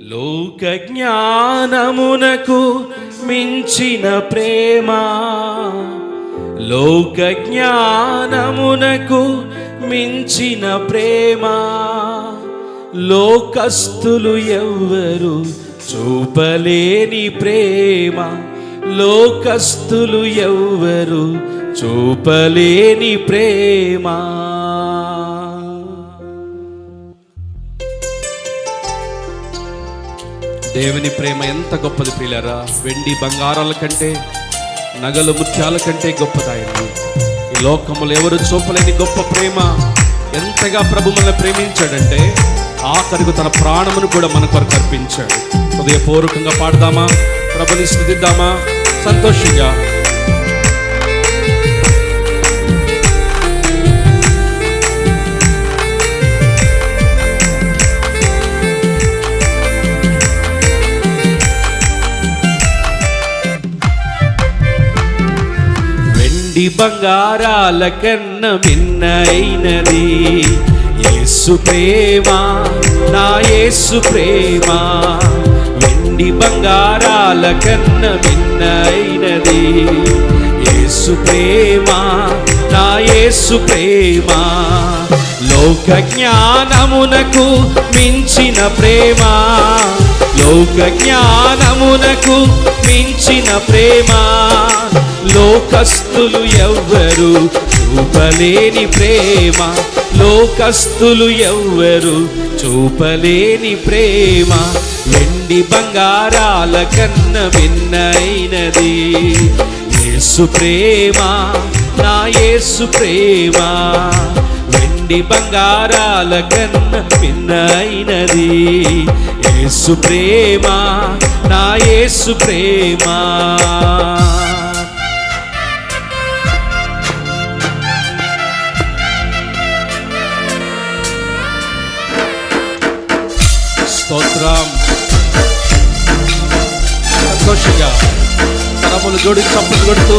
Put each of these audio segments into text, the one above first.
లోక జ్ఞానమునకు మించిన ప్రేమ. లోక జ్ఞానమునకు మించిన ప్రేమ. లోకస్తులు ఎవ్వరు చూపలేని ప్రేమ. లోకస్తులు ఎవ్వరు చూపలేని ప్రేమ. దేవుని ప్రేమ ఎంత గొప్పది ప్రియులరా? వెండి బంగారాల కంటే నగలు ముత్యాల కంటే గొప్పదాయండి. ఈ లోకములు ఎవరు చూపలేని గొప్ప ప్రేమ? ఎంతగా ప్రభు మనల్ని ప్రేమించాడంటే ఆఖరికి తన ప్రాణమును కూడా మన కొరకు అర్పించాడు. హృదయపూర్వకంగా పాడదామా? ప్రభుని స్థుతిద్దామా? సంతోషంగా వెండి బంగారాల కన్న మిన్నైనది. యేసు ప్రేమ నా యేసు ప్రేమ వెండి బంగారాల కన్న మిన్నైనది. యేసు ప్రేమ నా యేసు ప్రేమ లోక జ్ఞానమునకు మించిన ప్రేమ. లోక జ్ఞానమునకు మించిన ప్రేమ. లోకస్తులు ఎవ్వరు చూపలేని ప్రేమ. లోకస్తులు ఎవ్వరు చూపలేని ప్రేమ. వెండి బంగారాల కన్న భిన్నైనది యేసు ప్రేమ నా యేసు ప్రేమ. వెండి బంగారాల కన్న పిన్నైనది. యేసు ప్రేమ నా యేసు ప్రేమ. స్తోత్రం. సంతోషంగా తరములు జోడి చప్పులు కొడుతూ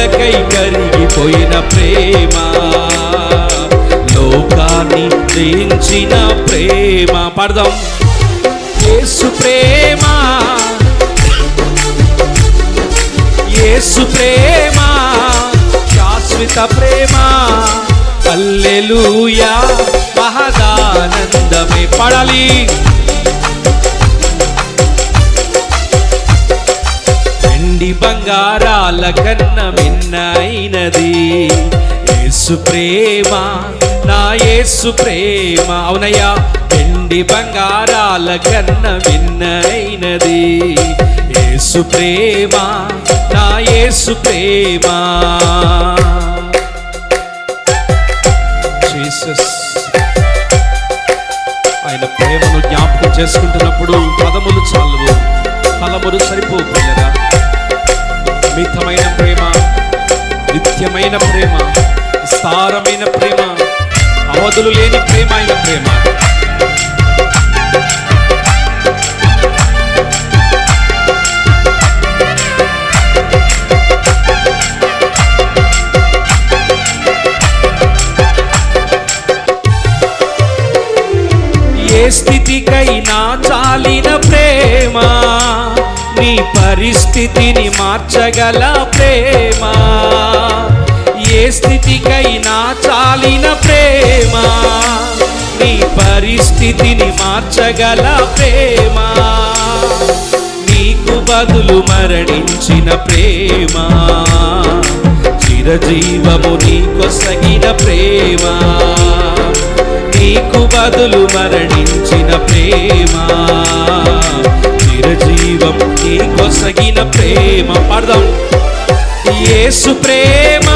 లోకులకై కరిగిపోయిన ప్రేమ. లోకాన్ని జయించిన ప్రేమ. పడదాం. యేసు ప్రేమ. యేసు ప్రేమ. శాశ్వత ప్రేమ. అల్లెలూయా మహదానందమే. పడాలి. బంగారాల కన్న మిన్నైనది. యేసు ప్రేమ నా యేసు ప్రేమ. అవునయ్యా వెండి బంగారాల కన్న మిన్నైనది. యేసు ప్రేమ నా యేసు ప్రేమ. జీసస్. ఆయన ప్రేమను జ్ఞాపకం చేసుకుంటున్నప్పుడు పదములు చాలు ఫలములు సరిపోగలరా నిత్యమైన ప్రేమ విస్తారమైన ప్రేమ అవధులు లేని ప్రేమ అయిన ప్రేమ. ఏ స్థితికైనా చాలిన ప్రేమ నీ పరిస్థితిని మార్చగల ప్రేమ. ఏ స్థితికైనా చాలిన ప్రేమ నీ పరిస్థితిని మార్చగల ప్రేమ. నీకు బదులు మరణించిన ప్రేమ చిరజీవము నీకొసగిన ప్రేమ. నీకు బదులు మరణించిన ప్రేమ చిరజీవం నీకొసగిన ప్రేమ. పాడదాం. యేసు ప్రేమ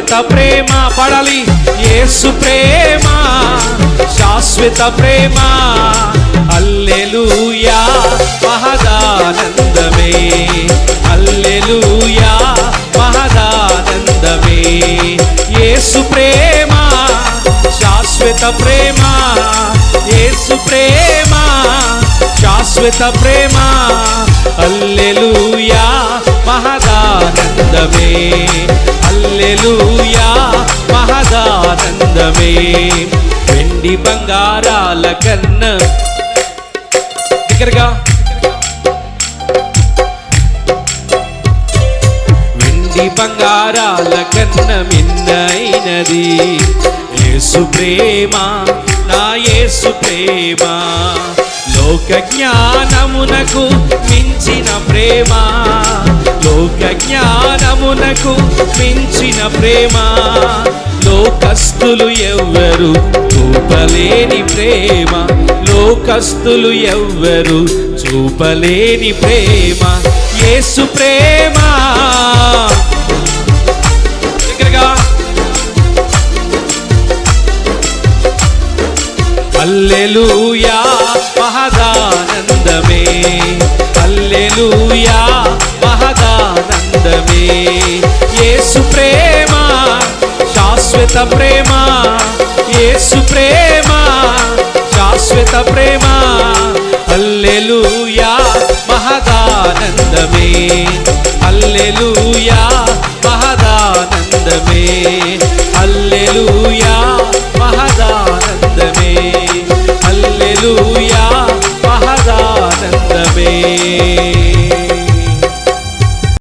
శాశ్వత ప్రేమ పడాలి. యేసు ప్రేమ శాశ్వత ప్రేమ. అల్లెలుయా మహదానందమే. అల్లెలుయా మహదానందమే. యేసు ప్రేమ శాశ్వత ప్రేమ. యేసు ప్రేమ శాశ్వత ప్రేమ. అల్లెలుయా మహదానందమే. అల్లెలుయా మహదానందమే. వెండి బంగారాల కన్న. దగ్గరగా వెండి బంగారాల కన్న మిన్నైనది. ఏసు ప్రేమ నా ఏసు ప్రేమ. లోక జ్ఞానమునకు మించిన ప్రేమ. లోక జ్ఞానమునకు మించిన ప్రేమ. లోకస్తులు ఎవ్వరు చూపలేని ప్రేమ. లోకస్తులు ఎవ్వరు చూపలేని ప్రేమ. యేసు ప్రేమ. దగ్గరగా. అల్లెలూయా మహదానందమే యేసు ప్రేమ శాశ్వత ప్రేమ. యేసు ప్రేమ శాశ్వత ప్రేమ. హల్లెలూయా మహదానందమే హల్లెలూయా